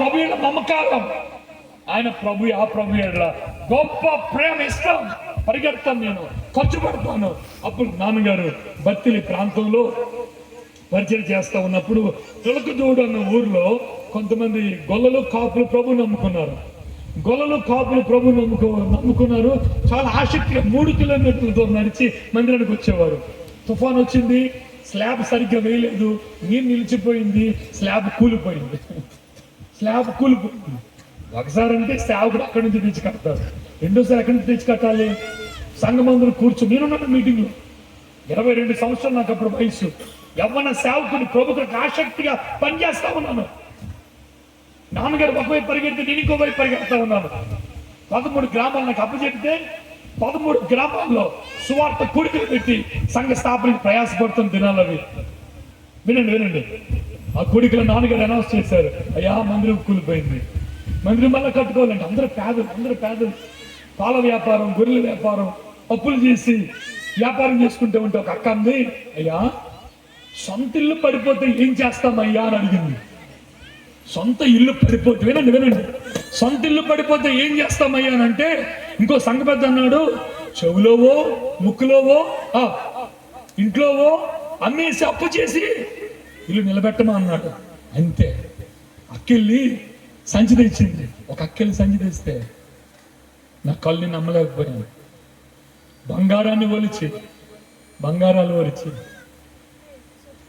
ప్రభు యొక్క మమకారం ఆయన ప్రభు ఆ ప్రభు గొప్ప ప్రేమ ఇష్టం పరిగెడతాను నేను ఖర్చు పెడతాను. అప్పుడు నాన్నగారు బత్తిలి ప్రాంతంలో పరిచయం చేస్తా ఉన్నప్పుడు తులకదూడు అన్న ఊర్లో కొంతమంది గొల్లలు కాపులు ప్రభు నమ్ముకున్నారు. గొల్లలు కాపులు ప్రభు నమ్ముకో నమ్ముకున్నారు. చాలా ఆసక్తిగా మూడు కిలోమీటర్లతో నడిచి మందిరానికి వచ్చేవారు. తుఫాన్ వచ్చింది స్లాబ్ సరిగ్గా వేయలేదు నీరు నిలిచిపోయింది స్లాబ్ కూలిపోయింది. స్లాబ్ కూలిపోయింది ఒకసారి అంటే సేవకుడు అక్కడి నుంచి తెచ్చి కడతారు. రెండోసారి ఎక్కడి నుంచి తెచ్చి కట్టాలి. సంఘమందులు కూర్చొని నేనున్నాను మీటింగ్లో. ఇరవై రెండు సంవత్సరాలు నాకు అప్పుడు వయసు. ఎవరన్నా సేవకుని ప్రభుత్వకు ఆసక్తిగా పనిచేస్తా ఉన్నాను. నాన్నగారు ఒకవైపు పరిగెడితే నేను ఇంకోవైపు పరిగెడతా ఉన్నాను. పదమూడు గ్రామాలు నాకు అప్పచెప్తే పదమూడు గ్రామాల్లో సువార్త కూడికలు పెట్టి సంఘ స్థాపనకి ప్రయాసపడుతున్న దినాలు అవి. వినండి వినండి. ఆ కూడికలో నాన్నగారు అనౌన్స్ చేశారు. అయ్యా మందిరం కూలిపోయింది. మందిరం మళ్ళీ కట్టుకోవాలండి అందరూ పేదలు అందరూ పేదలు. పాల వ్యాపారం గొర్రెల వ్యాపారం అప్పులు చేసి వ్యాపారం చేసుకుంటూ ఉంటే ఒక అక్క అంది అయ్యా సొంత ఇల్లు పడిపోతే ఏం చేస్తామయ్యా? అని అడిగింది. సొంత ఇల్లు పడిపోతే వినండి వినండి. సొంత ఇల్లు పడిపోతే ఏం చేస్తామయ్యా? అని అంటే ఇంకో సంఘ పెద్ద అన్నాడు చెవులోవో ముక్కులోవో ఆ, ఇంట్లోవో అమ్మేసి అప్పు చేసి ఇల్లు నిలబెట్టమా అన్నాడు. అంతే. అక్కెళ్ళి సంచి తెచ్చింది ఒక అక్కెళ్ళి సంచి తెస్తే నా కళ్ళని నమ్మలేకపోయాను బంగారాన్ని ఒలిచి బంగారాలు ఒలిచి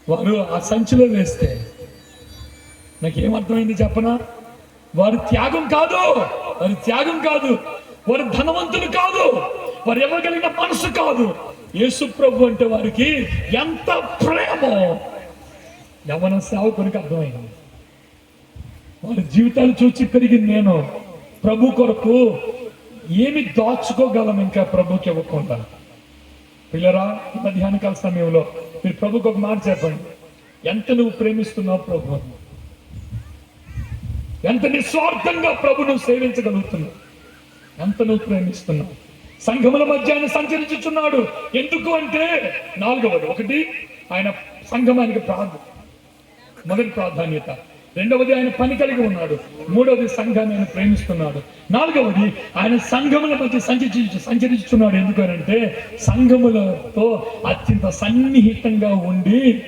వారు ఆ సంచిలో వేస్తే నాకేమర్థమైంది చెప్పనా? వారి త్యాగం కాదు. వారి త్యాగం కాదు. వారి ధనవంతులు కాదు. వారు ఇవ్వగలిగిన మనసు కాదు. యేసు ప్రభు అంటే వారికి ఎంత ప్రేమో. యవన సేవకునికి అర్థమైంది. వారి జీవితాలు చూచి పెరిగింది నేను. ప్రభు కొరకు ఏమి దాచుకోగలం ఇంకా ప్రభుకి ఇవ్వకుండా. పిల్లరా ఈ మధ్యాహ్నకాల సమయంలో మీరు ప్రభుకి ఒక మాట చెప్పండి. ఎంత నువ్వు ప్రేమిస్తున్నావు ప్రభు? ఎంత నిస్వార్థంగా ప్రభును సేవించగలుగుతున్నావు? ఎంత నువ్వు ప్రేమిస్తున్నావు? సంఘముల మధ్య ఆయన సంచరించుచున్నాడు. ఎందుకు అంటే నాలుగవది ఒకటి ఆయన సంఘమానికి ప్రార్థన మొదటి ప్రాధాన్యత. రెండవది ఆయన పని కలిగి ఉన్నాడు. మూడవది సంఘాన్ని ఆయన ప్రేమిస్తున్నాడు. నాలుగవది ఆయన సంఘముల మధ్య సంచరించు సంచరిస్తున్నాడు. ఎందుకనంటే సంఘములతో అత్యంత సన్నిహితంగా ఉండి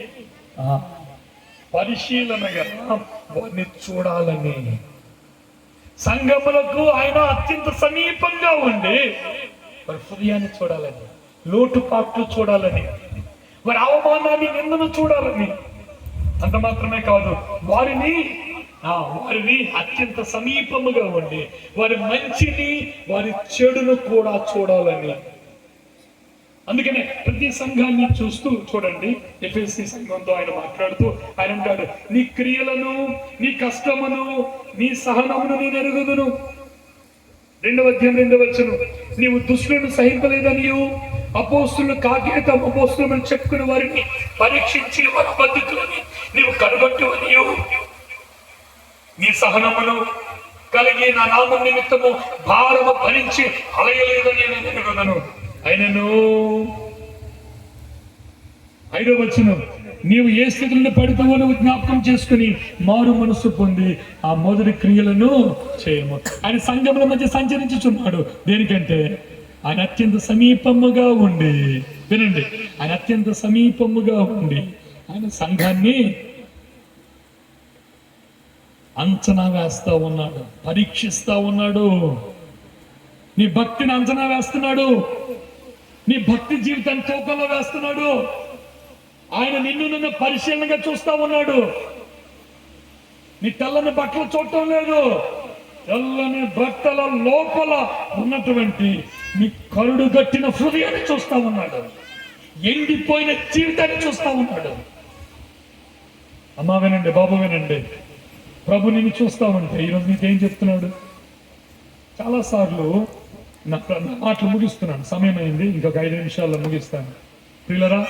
పరిశీలనగా వారిని చూడాలని. సంఘములకు ఆయన అత్యంత సమీపంగా ఉండి వారి హృదయాన్ని చూడాలని లోటుపాట్లు చూడాలని వారి అవమానాన్ని నిందను చూడాలని అంత మాత్రమే కాదు వారిని వారిని అత్యంత సమీపముగా ఉండి వారి మంచిని వారి చెడును కూడా చూడాలని. అందుకనే ప్రతి సంఘాన్ని చూస్తూ చూడండి. ఎఫ్ఎస్సి సంఘంతో ఆయన మాట్లాడుతూ ఆయన అంటాడు నీ క్రియలను నీ కష్టమును నీ సహనమును నేను ఎరుగుదును. రెండవ అధ్యాయం రెండవ వచ్చును నీవు దుష్టులను సహింపలేదనియు అపోస్తులు కాకేత అపోస్తులను చెప్పుకుని వారిని పరీక్షించి వారి బతుకులని నీవు కనుగొట్టువనియు నీ సహనమును కలిగి నా నామం నిమిత్తము భారము భరించి అలయలేదని నేను ఎరుగుదను. అయినను. ఐదో వచ్చిన నీవు ఏ స్థితిలో పడితేవో నువ్వు జ్ఞాపకం చేసుకుని మారు మనస్సు పొంది ఆ మొదటి క్రియలను చేయము. ఆయన సంఘముల మధ్య సంచరించుచున్నాడు. దేనికంటే? ఆయన అత్యంత సమీపముగా ఉండి. వినండి. ఆయన అత్యంత సమీపముగా ఉండి. ఆయన సంఘాన్ని అంచనా వేస్తా ఉన్నాడు పరీక్షిస్తా ఉన్నాడు. నీ భక్తిని అంచనా వేస్తున్నాడు. నీ భక్తి జీవితాన్ని తూకంలో వేస్తున్నాడు. ఆయన నిన్ను నిన్ను పరిశీలనగా చూస్తా ఉన్నాడు. నీ తెల్లని బట్టలు చూడటం లేదు. తెల్లని బట్టల లోపల ఉన్నటువంటి నీ కరుడు గట్టిన హృదయాన్ని చూస్తా ఉన్నాడు. ఎండిపోయిన జీవితాన్ని చూస్తా ఉన్నాడు. అమ్మా వినండి బాబు వినండి. ప్రభు నిన్ను చూస్తామంటే ఈరోజు నీకేం చెప్తున్నాడు? చాలా సార్లు నా నా మాటలు ముగిస్తున్నాను. సమయం అయింది ఇంకొక ఐదు నిమిషాల్లో ముగిస్తాను. ప్రియులరా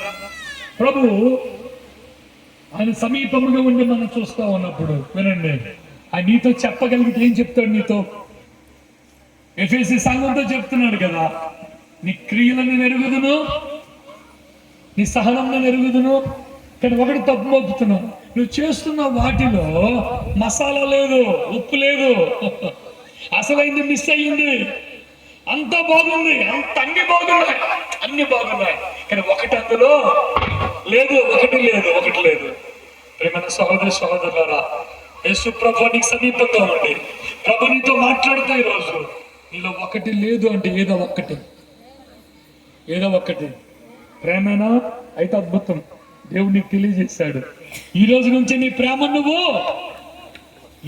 ప్రభు ఆయన సమీపముగా ఉండి మనం చూస్తా ఉన్నప్పుడు వినండి. ఆయన నీతో చెప్పగలిగితే ఏం చెప్తాడు నీతో? ఎఫ్ఎస్సి సంఘంతో చెప్తున్నాడు కదా నీ క్రియలను నెరుగుదును నీ సహనంలో నెరుగుదును కానీ ఒకటి తప్పు మోపుతున్నావు నువ్వు చేస్తున్న వాటిలో మసాలా లేదు ఉప్పు లేదు. అసలైంది మిస్ అయ్యింది. అంత బాగుంది అంత అన్ని బాగున్నాయి. అన్ని బాగున్నాయి. కానీ ఒకటి అందులో లేదు ఒకటి లేదు ఒకటి లేదు. ప్రేమైన సహోదరి సహోదరులారా యేసు ప్రభు నీకు సమీపంగా ఉండి ప్రభు నీతో మాట్లాడుతా ఈరోజు. నీలో ఒకటి లేదు అంటే ఏదో ఒక్కటి ఏదో ఒక్కటి ప్రేమేనా? అయితే అద్భుతం. దేవుడు నీకు తెలియజేశాడు. ఈ రోజు నుంచి నీ ప్రేమ నువ్వు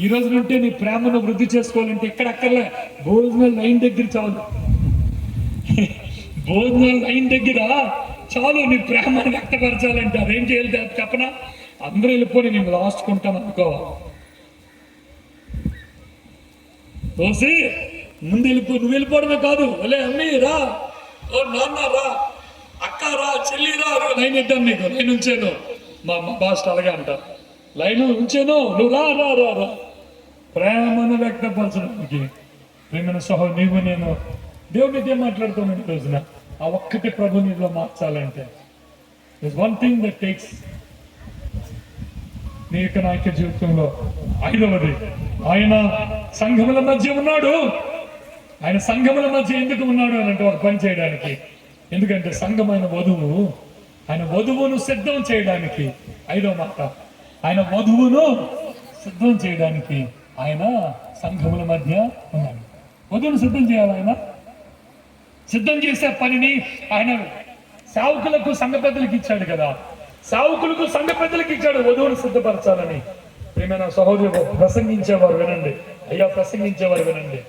ఈ రోజు నుండి నీ ప్రేమను వృద్ధి చేసుకోవాలంటే ఇక్కడ అక్కర్లే. లైన్ దగ్గర చాలు. భోజనాల లైన్ దగ్గర చాలు. నీ ప్రేమను వ్యక్తపరచాలంటే అదేం చేయాలి తె- చెప్పనా? అందరూ వెళ్ళిపోయి నేను లాస్ట్ కొంటాను అనుకో ముందు వెళ్ళిపో. నువ్వు వెళ్ళిపోవడమే కాదు. ఒలే అమ్మి రా. ఓ నాన్న రా. రా చెల్లి రా లైన్ ఇద్దాం నీకు లైన్ ఉంచాను. మా అమ్మ బాస్ట్ అలాగే అంటారు లైన్ ఉంచాను నువ్వు రా రా రా రా. ప్రేమను వ్యక్తపరచడానికి ప్రేమను సహో నీవు నేను. దేవుని ఇదే మాట్లాడుతున్నాను ఈ రోజున? ఆ ఒక్కటి ప్రభు నీలో మార్చాలంటే. వన్ థింగ్ దట్ టేక్స్ నీ యొక్క నాయక జీవితంలో ఐదవది. ఆయన సంఘముల మధ్య ఉన్నాడు. ఆయన సంఘముల మధ్య ఎందుకు ఉన్నాడు అని అంటే ఒక పని చేయడానికి. ఎందుకంటే సంఘమైన వధువు ఆయన వధువును సిద్ధం చేయడానికి ఐదో మాట ఆయన వధువును సిద్ధం చేయడానికి ఆయన సంఘముల మధ్య ఉన్నాడు. వధువును సిద్ధం చేయాలి ఆయన? సిద్ధం చేసే పనిని ఆయన సావుకులకు సంఘ పెద్దలకు ఇచ్చాడు కదా. సావుకులకు సంఘ పెద్దలకు ఇచ్చాడు. వధువును సిద్ధపరచాలని. ప్రేమైన సహోదరు ప్రసంగించేవారు వినండి. అయ్యా ప్రసంగించేవారు వినండి.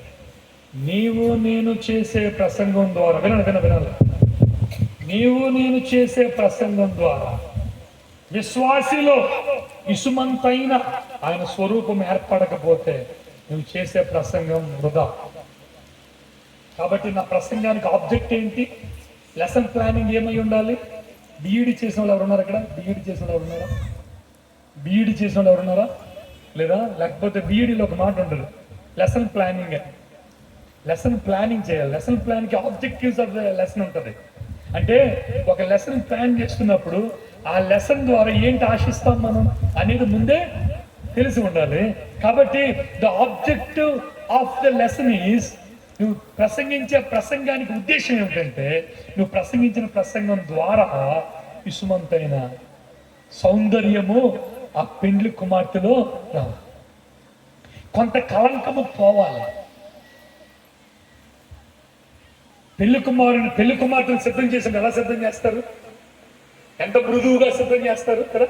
నీవు నేను చేసే ప్రసంగం ద్వారా వినండి విన వినాలి నీవు నేను చేసే ప్రసంగం ద్వారా విశ్వాసిలో ఇసుమంతైన ఆయన స్వరూపం ఏర్పడకపోతే నువ్వు చేసే ప్రసంగం వృధా. కాబట్టి నా ప్రసంగానికి ఆబ్జెక్ట్ ఏంటి? లెసన్ ప్లానింగ్ ఏమై ఉండాలి? బీఈడి చేసిన వాళ్ళు ఎవరున్నారు ఇక్కడ? బీఈడి చేసిన వాళ్ళు ఎవరున్నారా? బీఈడి చేసిన వాళ్ళు ఎవరున్నారా? లేదా లేకపోతే బీఈడిలో ఒక మాట ఉండదు లెసన్ ప్లానింగ్ అని లెసన్ ప్లానింగ్ చేయాలి. లెసన్ ప్లాన్కి ఆబ్జెక్టివ్స్ ఆఫ్ ద లెసన్ ఉంటుంది. అంటే ఒక లెసన్ ప్లాన్ చేస్తున్నప్పుడు ఆ లెసన్ ద్వారా ఏంటి ఆశిస్తాం మనం అనేది ముందే తెలిసి ఉండాలి. కాబట్టి the objective of the lesson is నువ్వు ప్రసంగించే ప్రసంగానికి ఉద్దేశం ఏమిటంటే నువ్వు ప్రసంగించిన ప్రసంగం ద్వారా ఇసుమంతైన సౌందర్యము ఆ పెండ్లి కుమార్తెలో రావు కొంత కలంకము పోవాలి. పెళ్ళి కుమారుని పెళ్ళి కుమార్తెను సిద్ధం చేసి ఎలా సిద్ధం చేస్తారు? ఎంత మృదువుగా సిద్ధం చేస్తారు కదా?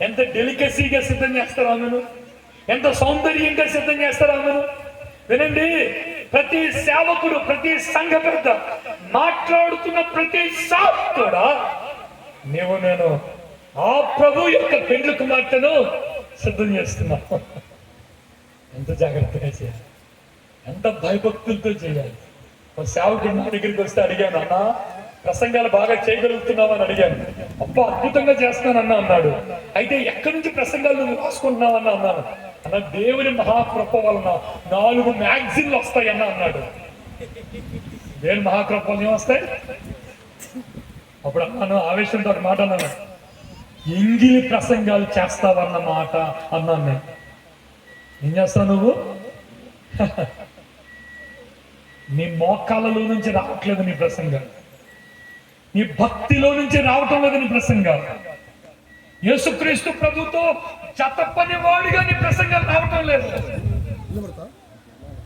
ఎంత డెలికసీగా సిద్ధం చేస్తారు ఆమెను? ఎంత సౌందర్యంగా సిద్ధం చేస్తారు ఆమెను? వినండి ప్రతి సేవకుడు ప్రతి సంఘ పెద్ద మాట్లాడుతున్న ప్రతి సాఫ్ కూడా నీవు నేను ఆ ప్రభు యొక్క పెండ్లు కుమార్తెను సిద్ధం చేస్తున్నా. ఎంత జాగ్రత్తగా చేయాలి. ఎంత భయభక్తులతో చేయాలి. ఒక సేవకుడు నా దగ్గరికి వస్తే అడిగాను అన్న ప్రసంగాలు బాగా చేయగలుగుతున్నావు? అని అడిగాను. అబ్బా అద్భుతంగా చేస్తానన్నా అన్నాడు. అయితే ఎక్కడి నుంచి ప్రసంగాలు నువ్వు రాసుకుంటున్నావన్న అన్నాను. అన్న దేవుని మహాకృప వలన నాలుగు మ్యాగజిన్లు వస్తాయన్న అన్నాడు. దేవుని మహాకృపలు వలన ఏమొస్తాయి అప్పుడు అన్నాను ఆవేశంతో ఒక మాట అన్నాను. ఎంగిలి ప్రసంగాలు చేస్తావన్న మాట అన్నాను నేను. ఏం చేస్తావు నువ్వు? నీ మోకాలలో నుంచి రావట్లేదు నీ ప్రసంగాలు నీ భక్తిలో నుంచి రావటం లేదు నీ ప్రసంగాలు యేసుక్రీస్తు ప్రభుతో చతపని వాడిగా నీ ప్రసంగాలు రావటం లేదు.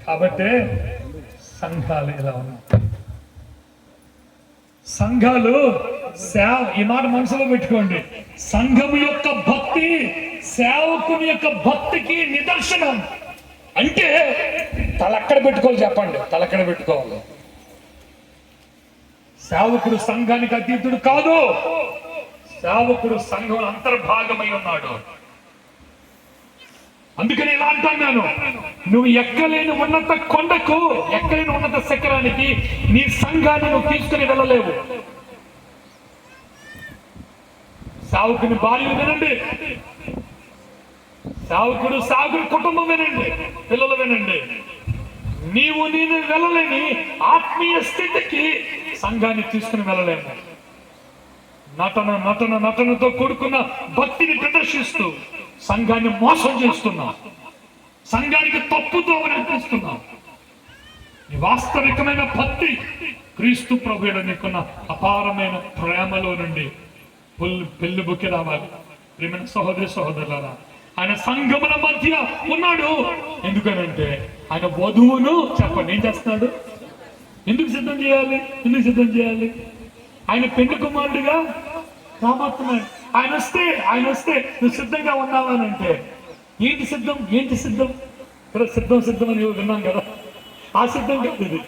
కాబట్టి సంఘాలు ఇలా ఉన్నాయి. సంఘాలు సేవ ఈ మాట మనసులో పెట్టుకోండి. సంఘం యొక్క భక్తి సేవకుని యొక్క భక్తికి నిదర్శనం. అంటే తలక్కడ పెట్టుకోవాలి చెప్పండి తలక్కడ పెట్టుకోవాలి. సేవకుడు సంఘానికి అతీతుడు కాదు. సేవకుడు సంఘం అంతర్భాగమై ఉన్నాడు. అందుకని ఇలా అంటున్నాను నువ్వు ఎక్కలేని ఉన్నత కొండకు ఎక్కలేని ఉన్నత శిఖరానికి నీ సంఘాన్ని నువ్వు తీసుకుని వెళ్ళలేవు. సావుకుని భార్య వినండి. సావుకుడు సాగుడు కుటుంబం వినండి పిల్లలు వినండి. నీవు నేను వెళ్ళలేని ఆత్మీయ స్థితికి సంఘాన్ని తీసుకుని వెళ్ళలేము. నటన నటన నటనతో కూడుకున్న భక్తిని ప్రదర్శిస్తూ సంఘాన్ని మోసం చేస్తున్నాం సంఘానికి తప్పుతో అనిపిస్తున్నాం వాస్తవికమైన భక్తి క్రీస్తు ప్రభువులో నీకున్న అపారమైన ప్రేమలో నుండి పుల్ పెళ్ళి బుక్కి రావాలి. ప్రేమైన సహోదరి సహోదరులారా ఆయన సంఘముల మధ్య ఉన్నాడు. ఎందుకనంటే ఆయన వధువును చెప్పండి ఏం చేస్తున్నాడు? ఎందుకు సిద్ధం చేయాలి? ఎందుకు సిద్ధం చేయాలి? ఆయన పెళ్ళి కుమారుడిగా రాబోతున్నాడు. ఆయన వస్తే ఆయన వస్తే నువ్వు సిద్ధంగా ఉన్నావానంటే ఏంటి సిద్ధం? ఏంటి సిద్ధం? ఇక్కడ సిద్ధం సిద్ధం అని విన్నాం కదా. ఆ సిద్ధం కాదు ఇది.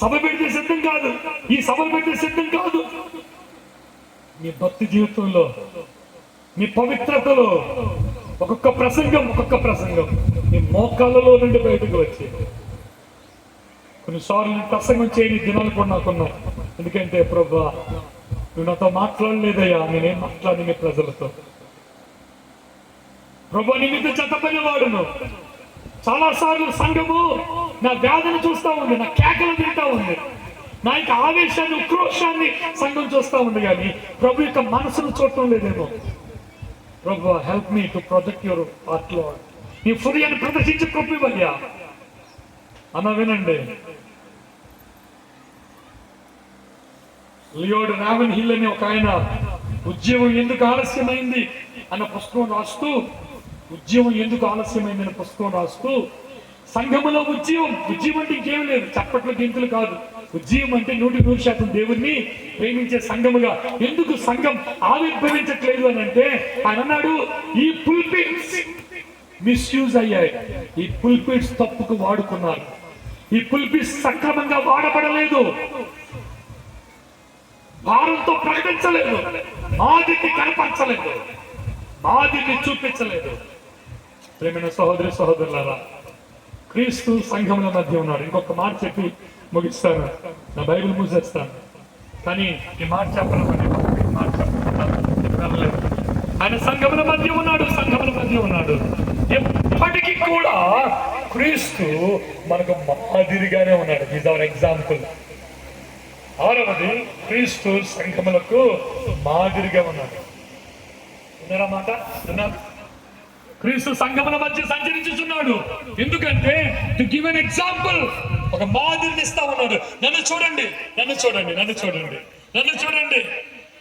సభ పెడితే సిద్ధం కాదు. ఈ సభ పెట్టే సిద్ధం కాదు. మీ భక్తి జీవితంలో మీ పవిత్రతలో ఒక్కొక్క ప్రసంగం ఒక్కొక్క ప్రసంగం. నీ మోకాళ్ళలో నుండి బయటకు వచ్చి. కొన్నిసార్లు ప్రసంగం చేయని దినాలు కూడా నాకున్నావు ఎందుకంటే ప్రభా నువ్వు నాతో మాట్లాడలేదయ్యా. నేనేం మాట్లాడి ప్రజలతో. ప్రభా నీ మీద చెత్తపైన వాడును. చాలా సార్లు సంఘము నా వ్యాధిని చూస్తా ఉంది. నా కేకలు తింటా ఉంది. నా యొక్క ఆవేశాన్ని ఉక్రోషాన్ని సంఘం చూస్తా ఉంది కానీ ప్రభు యొక్క మనసును చూడటం లేదేమో. ప్రభు help me to project your హార్ట్లో నీ హృదయాన్ని ప్రదర్శించి కృప ఇవ్వయ్యా. అన్న వినండి. లియోడ్ రావన్ హిల్ అనే ఒక ఆయన ఉద్యమం ఎందుకు ఆలస్యమైంది అన్న పుస్తకం రాస్తూ ఉద్యమం ఎందుకు ఆలస్యమైంది అనే పుస్తకం రాస్తూ సంఘములో ఉద్యమం ఉద్యమం అంటే ఇంకేం లేదు చప్పట్లు గింతులు కాదు. ఉద్యమం అంటే నూటి నూరు శాతం దేవుణ్ణి ప్రేమించే సంఘముగా. ఎందుకు సంఘం ఆవిర్భవించట్లేదు అని అంటే ఆయన అన్నాడు ఈ పుల్పిట్స్ మిస్యూజ్ అయ్యాయి ఈ పుల్పిట్స్ తప్పుకు వాడుకున్నారు. ఈ పుల్పిట్స్ సక్రమంగా వాడబడలేదు. భారంతో ప్రకటించలేదు. మాదిని కనపరచలేదు. మాదిని చూపించలేదు. ప్రేమైన సహోదరి సహోదరులారా క్రీస్తు సంఘముల మధ్య ఉన్నాడు. ఇంకొక మాట చెప్పి ముగిస్తాను. నా బైబిల్ మూసేస్తాను. కానీ ఈ మాట చెప్పడం మాట ఆయన సంఘముల మధ్య ఉన్నాడు సంఘముల మధ్య ఉన్నాడు. ఎప్పటికీ కూడా క్రీస్తు మనకు మాదిరిగానే ఉన్నాడు. ఈజ్ అవర్ ఎగ్జాంపుల్ ఆరవది క్రీస్తు సంఘములకు మాదిరిగా ఉన్నాడు. ఉన్నారా మాట? క్రీస్తు సంఘముల మధ్య సంచరించుచున్నాడు. ఎందుకంటే టు గివ్ ఎన్ ఎగ్జాంపుల్ ఒక మాదిరిని ఇస్తా ఉన్నాడు. నన్ను చూడండి నన్ను చూడండి నన్ను చూడండి నన్ను చూడండి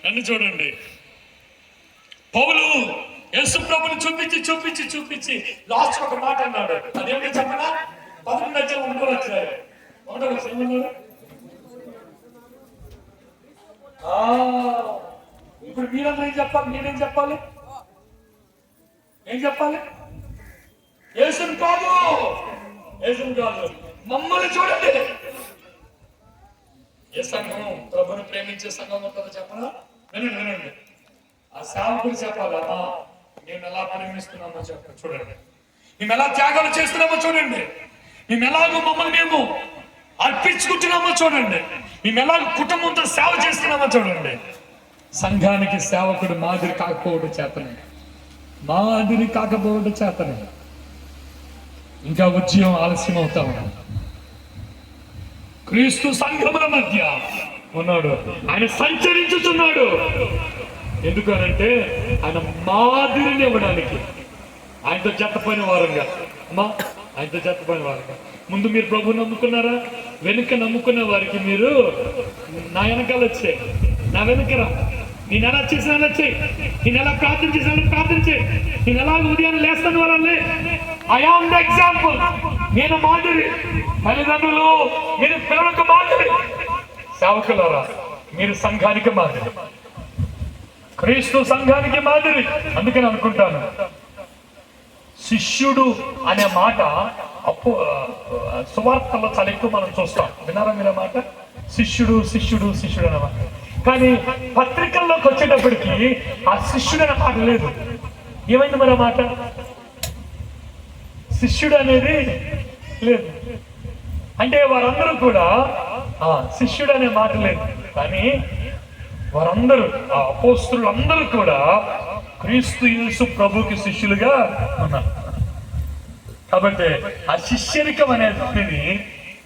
నన్ను చూడండి. పౌలు యేసు ప్రభుని చూపించి చూపించి చూపించి లాస్ట్ ఒక మాట అన్నాడు. అదేమిటో చెప్పనా? పదకొండు వచ్చే ఉండో ఉండవచ్చు ఆ, ఇప్పుడు మీరందరూ ఏం చెప్పాలి? మీరేం చెప్పాలి? ఏం చెప్పాలి? యేసుని కాదు! యేసుని కాదు. మమ్మల్ని చూడండి! ఏ సంఘం? ప్రభుని ప్రేమించే సంఘం ఉంటుందో చెప్పరా వినండి వినండి. ఆ సేవకుడు చెప్పాలి? అమ్మా మేము ఎలా ప్రేమిస్తున్నామో చెప్ప చూడండి. మేము ఎలా త్యాగాలు చేస్తున్నామో చూడండి. మేము ఎలాగో మమ్మల్ని మేము అర్పించుకుంటున్నామో చూడండి. మేము ఎలాగ కుటుంబంతో సేవ చేస్తున్నామో చూడండి. సంఘానికి సేవకుడు మాదిరి కాకపోవడం చేతనే మాదిరి కాకపోవడం చేతనే. ఇంకా ఉద్యమం ఆలస్యం అవుతా ఉంది. క్రీస్తు సంఘముల మధ్య ఉన్నాడు. ఆయన సంచరించుతున్నాడు. ఎందుకనంటే ఆయన మాదిరిని ఇవ్వడానికి. ఆయనతో జతపోయిన వారంగా. అమ్మా ఆయనతో జతపోయిన వారంగా. ముందు మీరు ప్రభు నమ్ముకున్నారా? వెనుక నమ్ముకున్న వారికి మీరు నా వెనకాల వచ్చే. నా వెనుకరా నేను ఎలా చేసినా అలా చేయి నేను ఎలా ప్రార్థన చేసినా ప్రార్థన చేయి నేను ఎలా ఉదయాన్నే లేస్తాను వాళ్ళని. ఐ ఆమ్ ద ఎగ్జాంపుల్ నేను మాదిరి. తల్లిదండ్రులు మీరు పిల్లలకు మాదిరి. సేవకులరా మీరు సంఘానికి మాదిరి. క్రీస్తు సంఘానికి మాదిరి. అందుకని అనుకుంటాను. శిష్యుడు అనే మాట అప్పు ఆ, సువార్తల్లో చాలా ఎక్కువ మనం చూస్తాం. విన్నారా మీరు మాట? శిష్యుడు శిష్యుడు శిష్యుడు అనే మాట. కానీ పత్రికల్లోకి వచ్చేటప్పటికి ఆ శిష్యుడు అనే మాట లేదు. ఏమైంది మరి మాట? శిష్యుడు అనేది లేదు. అంటే వారందరూ కూడా ఆ శిష్యుడు అనే మాట లేదు. కానీ వారందరూ ఆ అపోస్తులు అందరూ కూడా క్రీస్తు యేసు ప్రభుకి శిష్యులుగా ఉన్నారు. కాబట్టి ఆ శిష్యరికం అనేది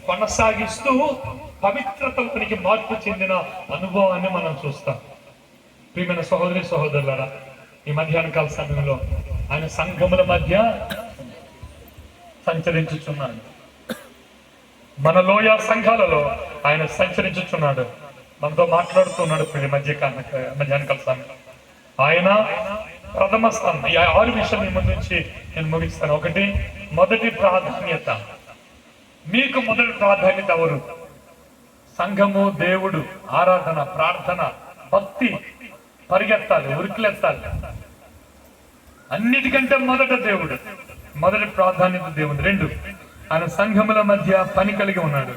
కొనసాగిస్తూ పవిత్రతలోనికి మార్పు చెందిన అనుభవాన్ని మనం చూస్తాం. ప్రియమైన సహోదరి సహోదరులరా ఈ మధ్యాహ్న కాల సమయంలో ఆయన సంఘముల మధ్య సంచరించుచున్నాడు. మన లోయ సంఘాలలో ఆయన సంచరించుచున్నాడు. మనతో మాట్లాడుతున్నాడు ఇప్పుడు ఈ మధ్య కాల సమయంలో. ఆయన ప్రథమ స్థానం ఈ ఆరు విషయం ముందు నుంచి నేను ముగిస్తాను. ఒకటి మొదటి ప్రాధాన్యత. మీకు మొదటి ప్రాధాన్యత ఎవరు? సంఘము దేవుడు ఆరాధన ప్రార్థన భక్తి పరిగెత్తాలి ఉరికిలెత్తాలి. అన్నిటికంటే మొదట దేవుడు. మొదటి ప్రాధాన్యత దేవుడు. రెండు ఆయన సంఘముల మధ్య పని కలిగి ఉన్నాడు.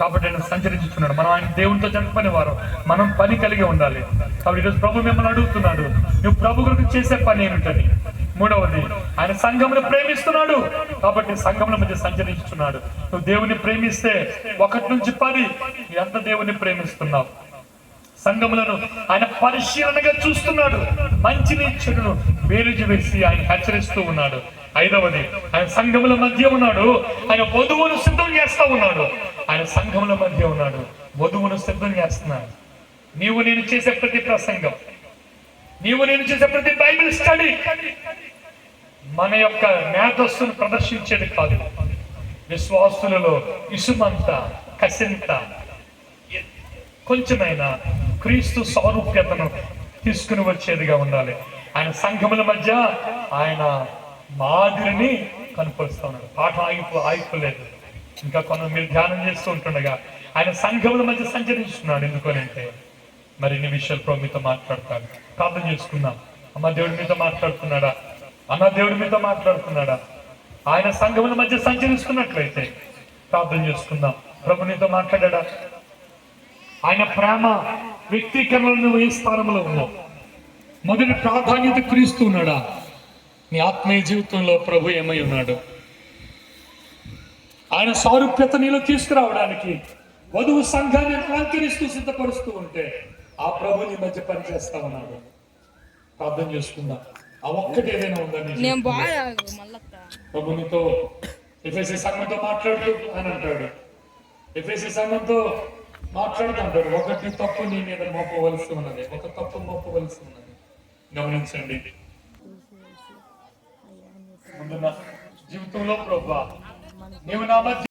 కాబట్టి ఆయన సంచరించుతున్నాడు మనం ఆయన దేవునితో చనిపోయిన వారు. మనం పని కలిగి ఉండాలి. కాబట్టి ఈరోజు ప్రభు మిమ్మల్ని అడుగుతున్నాడు. నువ్వు ప్రభు గురించి చేసే పని ఏమిటని? మూడవది ఆయన సంఘమును ప్రేమిస్తున్నాడు. కాబట్టి సంఘముల మధ్య సంచరించుతున్నాడు నువ్వు దేవుని ప్రేమిస్తే ఒకటి నుంచి పది ఎంత దేవుని ప్రేమిస్తున్నావు సంఘములను ఆయన పరిశీలనగా చూస్తున్నాడు. మంచిని చెడును వేరుజు వేసి ఆయన హెచ్చరిస్తూ ఉన్నాడు. ఐదవది ఆయన సంఘముల మధ్య ఉన్నాడు. ఆయన వధువును సిద్ధం చేస్తా ఉన్నాడు. ఆయన సంఘముల మధ్య ఉన్నాడు. వధువును సిద్ధం చేస్తున్నాడు. నీవు నేను చేసే ప్రతి ప్రసంగం నీవు నేను చేసే ప్రతి బైబిల్ స్టడీ మన యొక్క మేధస్సును ప్రదర్శించేది కాదు. విశ్వాసులలో ఇసుమంత కసింత కొంచెమైనా క్రీస్తు సారూప్యతను తీసుకుని వచ్చేదిగా ఉండాలి. ఆయన సంఘముల మధ్య ఆయన మాదిరిని కనపరుస్తా ఉన్నాడు. పాట ఆగిపో ఆగిపోలేదు. ఇంకా కొంత మీరు ధ్యానం చేస్తూ ఉంటుండగా ఆయన సంఘముల మధ్య సంచరిస్తున్నాడు. ఎందుకనంటే మరిన్ని విషయాలు ప్రభు మీతో మాట్లాడతాడు. ప్రార్థన చేసుకుందాం. అమ్మ దేవుడి మీతో మాట్లాడుతున్నాడా? అన్న దేవుడి మీతో మాట్లాడుతున్నాడా? ఆయన సంఘముల మధ్య సంచరిస్తున్నట్లయితే ప్రార్థన చేసుకుందాం. ప్రభు నీతో మాట్లాడా ఆయన ప్రేమ వ్యక్తీకరణలో నువ్వు ఏ స్థానంలో ఉన్నావు మొదటి ప్రాధాన్యత క్రీస్తు ఉన్నాడా? నీ ఆత్మీయ జీవితంలో ప్రభు ఏమై ఉన్నాడు? ఆయన సారూప్యత నీలో తీసుకురావడానికి వధువు సంఘాన్ని అలంకరిస్తూ సిద్ధపరుస్తూ ఉంటే ఆ ప్రభు నీ మధ్య పనిచేస్తా ఉన్నాడు. ప్రార్థన చేసుకుందాం. ఆ ఒక్కటి ఏదైనా ఉందా నీ నేను? బాగా మళ్ళక్క ప్రభు నీతో ఎఫ్ఎస్సి సంఘంతో మాట్లాడుతూ అని అంటాడు. ఎఫ్ఎస్సి సంఘంతో మాట్లాడుతూ అంటాడు. ఒకటి తప్పు నీ మీద మోపవలసి ఉన్నది. ఒక తప్పు మోపవలసి ఉన్నది. గమనించండి జీవితంలో ప్రభా నీవు నా మధ్య